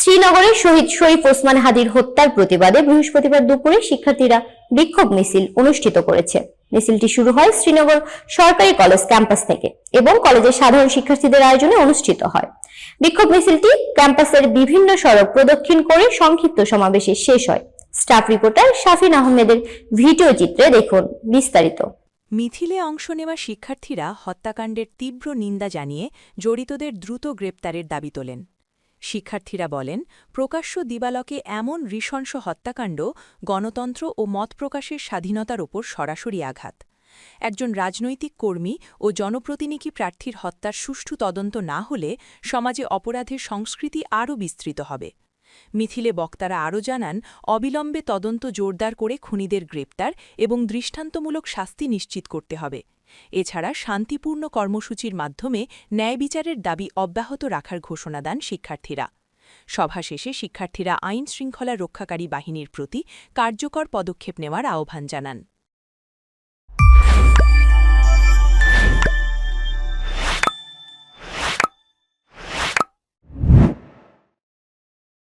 শ্রীনগরে শহীদ শরীফ ওসমান হাদির হত্যার প্রতিবাদে বৃহস্পতিবার দুপুরে শিক্ষার্থীরা বিক্ষোভ মিছিল অনুষ্ঠিত করেছে। মিছিলটি শুরু হয় শ্রীনগর সরকারি কলেজ ক্যাম্পাস থেকে এবং কলেজের সাধারণ শিক্ষার্থীদের আয়োজনে অনুষ্ঠিত হয়। বিক্ষোভ মিছিলটি ক্যাম্পাসের বিভিন্ন সড়ক প্রদক্ষিণ করে সংক্ষিপ্ত সমাবেশে শেষ হয়। স্টাফ রিপোর্টার শাফিন আহমেদের ভিডিও চিত্রে দেখুন বিস্তারিত। মিছিলে অংশ নেওয়া শিক্ষার্থীরা হত্যাকাণ্ডের তীব্র নিন্দা জানিয়ে জড়িতদের দ্রুত গ্রেপ্তারের দাবি তোলেন। শিক্ষার্থীরা বলেন, প্রকাশ্য দিবালকে এমন নৃশংস হত্যাকাণ্ড গণতন্ত্র ও মত প্রকাশের স্বাধীনতার ওপর সরাসরি আঘাত। একজন রাজনৈতিক কর্মী ও জনপ্রতিনিধি প্রার্থীর হত্যার সুষ্ঠু তদন্ত না হলে সমাজে অপরাধের সংস্কৃতি আরও বিস্তৃত হবে। মিছিলে বক্তারা আরও জানান, অবিলম্বে তদন্ত জোরদার করে খুনিদের গ্রেপ্তার এবং দৃষ্টান্তমূলক শাস্তি নিশ্চিত করতে হবে। এছাড়া শান্তিপূর্ণ কর্মসূচির মাধ্যমে ন্যায় বিচারের দাবি অব্যাহত রাখার ঘোষণা দেন শিক্ষার্থীরা। সভা শেষে শিক্ষার্থীরা আইন শৃঙ্খলা রক্ষাকারী বাহিনীর প্রতি কার্যকর পদক্ষেপ নেওয়ার আহ্বান জানান।